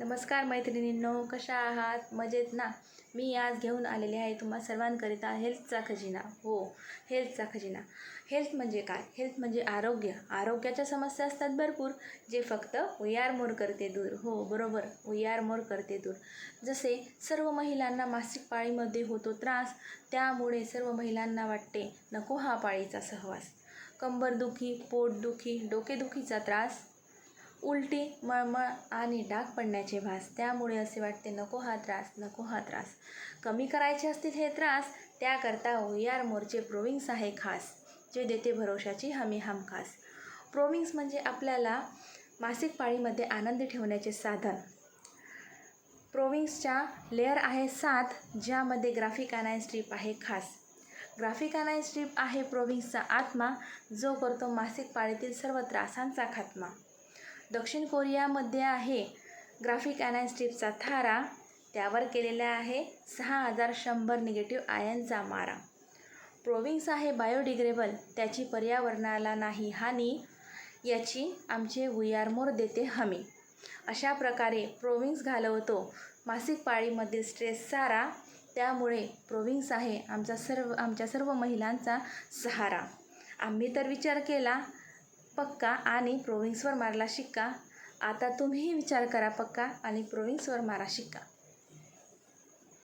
नमस्कार मैत्रिणींनो कशा आहात? मजेत ना? मी आज घेऊन आलेले आहे तुम्हा सर्वांकरिता हेल्थचा खजिना. हो हेल्थचा खजिना. हेल्थ म्हणजे काय? हेल्थ म्हणजे आरोग्य. आरोग्याच्या समस्या असतात भरपूर जे फक्त वी आर मोर करते दूर. हो बरोबर. वी आर मोर करते दूर. जसे सर्व महिलांना मासिक पाळीमध्ये होतो त्रास त्यामुळे सर्व महिलांना वाटते नको हा पाळीचा सहवास. कंबरदुखी पोटदुखी डोकेदुखीचा त्रास उलटी मळमळ आणि डाग पडण्याचे भास. त्यामुळे असे वाटते नको हा त्रास नको हा त्रास. कमी करायचे असतील हे त्रास त्याकरता वी आर मोरचे प्रोविंग्स आहे खास जे देते भरोशाची हमी हमखास. प्रोविंग्स म्हणजे आपल्याला मासिक पाळीमध्ये आनंदी ठेवण्याचे साधन. प्रोविंग्सच्या लेअर आहे सात ज्यामध्ये ग्राफिक अनाय स्ट्रीप आहे खास. ग्राफिक अनाय स्ट्रीप आहे प्रोविंग्सचा आत्मा जो करतो मासिक पाळीतील सर्व त्रासांचा खात्मा. दक्षिण कोरियामध्ये आहे. ग्राफिक अनाइन स्ट्रीपचा थारा. त्यावर केलेला आहे सहा हजार शंभर निगेटिव्ह आयनचा मारा. प्रोविंग्स आहे बायोडिग्रेबल. त्याची पर्यावरणाला नाही हानी. याची आमचे वी मोर देते हमी. अशा प्रकारे प्रोविंग्स घालवतो. मासिक पाळीमधील स्ट्रेस सारा. त्यामुळे प्रोविंग्स आहे आमचा सर्व आमच्या सर्व महिलांचा सहारा. आम्ही तर विचार केला पक्का आणि प्रोविंग्सवर मारला शिक्का. आता तुम्हीही विचार करा पक्का आणि प्रोविंग्सवर मारा शिक्का.